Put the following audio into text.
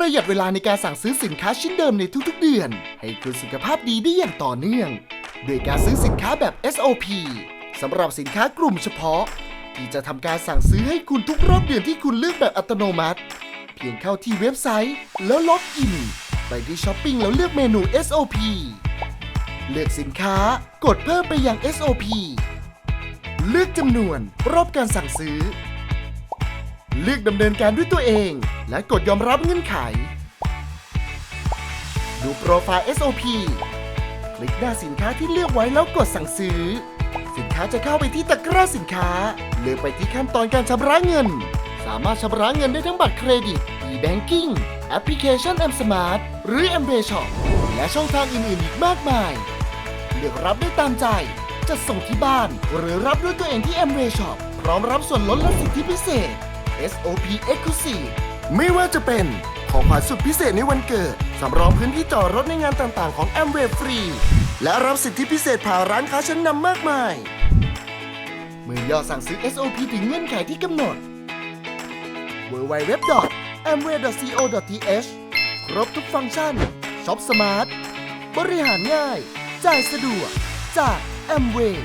ประหยัดเวลาในการสั่งซื้อสินค้าชิ้นเดิมในทุกๆเดือน ให้คุณสุขภาพดีได้อย่างต่อเนื่องด้วยการซื้อสินค้าแบบ SOP สำหรับสินค้ากลุ่มเฉพาะ ที่จะทำการสั่งซื้อให้คุณทุกรอบเดือนที่คุณเลือกแบบอัตโนมัติ เพียงเข้าที่เว็บไซต์ แล้วล็อกอิน ไปที่ช้อปปิ้งแล้วเลือกเมนู SOP เลือกสินค้ากดเพิ่มไปยัง SOP เลือกจำนวนรอบการสั่งซื้อ เลือกดำเนินการด้วยตัวเอง และกดยอมรับเงื่อนไข ดูโปรไฟล์ SOP คลิกหน้าสินค้าที่เลือกไว้แล้วกดสั่งซื้อ สินค้าจะเข้าไปที่ตะกร้าสินค้า เลือกไปที่ขั้นตอนการชำระเงิน สามารถชำระเงินได้ทั้งบัตรเครดิต e-banking แอปพลิเคชัน M Smart หรือ M Pay Shop และช่องทางอื่น ๆ อีกมากมาย เลือกรับได้ตามใจจะส่งที่บ้าน หรือรับด้วยตัวเองที่ M Way Shop พร้อมรับส่วนลดและสิทธิพิเศษ SOP Exclusive ไม่ว่าจะเป็นของขวัญสุดพิเศษในวันเกิด สำรองพื้นที่จอดรถในงานต่างๆ ของ M Way ฟรี และรับสิทธิพิเศษผ่านร้านค้าชั้นนำมากมาย เมื่อยอดสั่งซื้อ SOP ถึงเงื่อนไขที่กำหนด www.amway.co.th ครบทุกฟังก์ชันช็อปสมาร์ท บริหารง่าย จ่ายสะดวกจาก Amway